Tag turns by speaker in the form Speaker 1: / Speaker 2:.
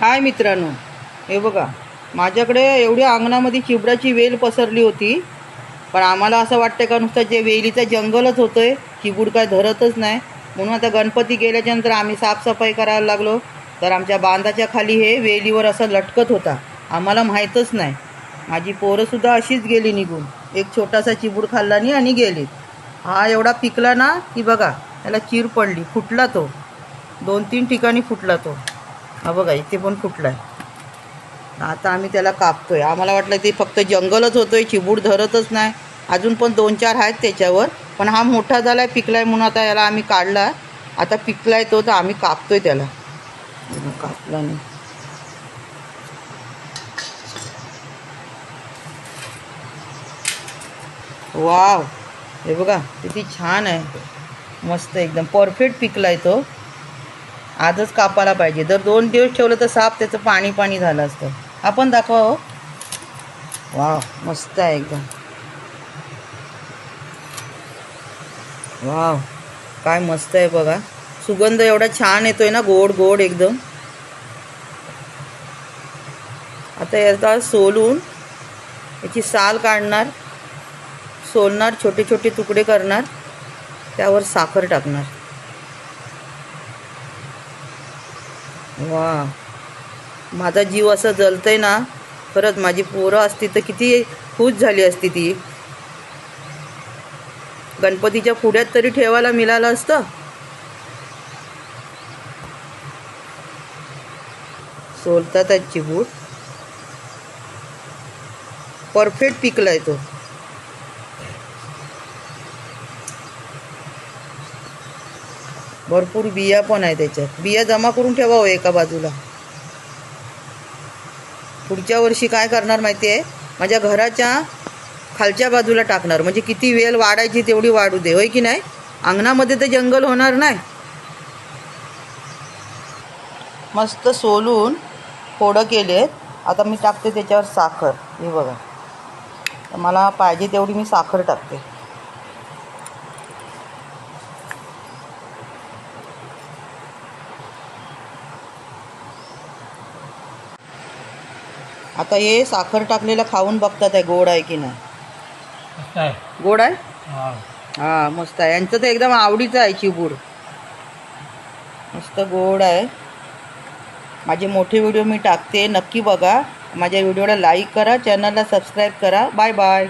Speaker 1: हाय मित्रांनो हे बघा माझ्याकडे एवढ्या अंगणामध्ये चिबडाची वेल पसरली होती पण आम्हाला असं वाटतं का नुसतं जे वेलीचं जंगलच होतं आहे चिबूड काय धरतच नाही. म्हणून आता गणपती गेल्याच्यानंतर आम्ही साफसफाई करायला लागलो. तर आमच्या बांधाच्या खाली हे वेलीवर असं लटकत होता. आम्हाला माहीतच नाही. माझी पोरंसुद्धा अशीच गेली निघून. एक छोटासा चिबूड खाल्लानी आणि गेली. हा एवढा पिकला ना की बघा त्याला चीर पडली. फुटला तो. दोन तीन ठिकाणी फुटला तो. हा बघा इथे पण फुटला आहे आता आम्ही त्याला कापतोय. आम्हाला वाटलं ते फक्त जंगलच होतोय चिबूड धरतच नाही. अजून पण दोन चार आहेत त्याच्यावर. पण हा मोठा झाला आहे पिकलाय म्हणून आता याला आम्ही काढला. आता पिकलाय तो तर आम्ही कापतोय त्याला. कापला नाही. वाव! हे बघा किती छान आहे. मस्त एकदम. परफेक्ट पिकलाय तो. आजच कापायला पाहिजे. जर दोन दिवस ठेवलं तर साप त्याचं पाणी पाणी झालं असतं. आपण दाखवा हो. वाव मस्त आहे एकदम. वाव काय मस्त आहे बघा. सुगंध एवढा छान येतोय ना गोड गोड एकदम. आता याचा सोलून याची साल काढणार. सोलणार छोटे छोटे तुकडे करणार. त्यावर साखर टाकणार. वा. माझा जीव असं जलतंय ना खरंच माझी पोरं असती तर किती खुश झाली असती ती. गणपतीच्या पुढ्यात तरी ठेवायला मिळालं असतं. सोलतात आहेत परफेक्ट पिकलाय तो. भरपूर बिया पण आहे त्याच्यात. बिया जमा करून ठेवावं एका बाजूला. पुढच्या वर्षी काय करणार माहिती आहे माझ्या घराच्या खालच्या बाजूला टाकणार. म्हणजे किती वेल वाढायची तेवढी वाढू दे. होय की नाही? अंगणामध्ये तर जंगल होणार नाही. मस्त सोलून फोडं केलेत. आता मी टाकते त्याच्यावर साखर. हे बघा. मला पाहिजे तेवढी मी साखर टाकते. आता हे साखर टाकलेलं खाऊन बघतात आहे गोड आहे की नाही. गोड आहे?
Speaker 2: हा.
Speaker 1: हा मस्त आहे. यांचं तर एकदम आवडीचं आहे चिबूड. मस्त गोड आहे. माझे मोठे व्हिडिओ मी टाकते. नक्की बघा. माझ्या व्हिडिओला लाईक करा चॅनलला सबस्क्राईब करा. Bye bye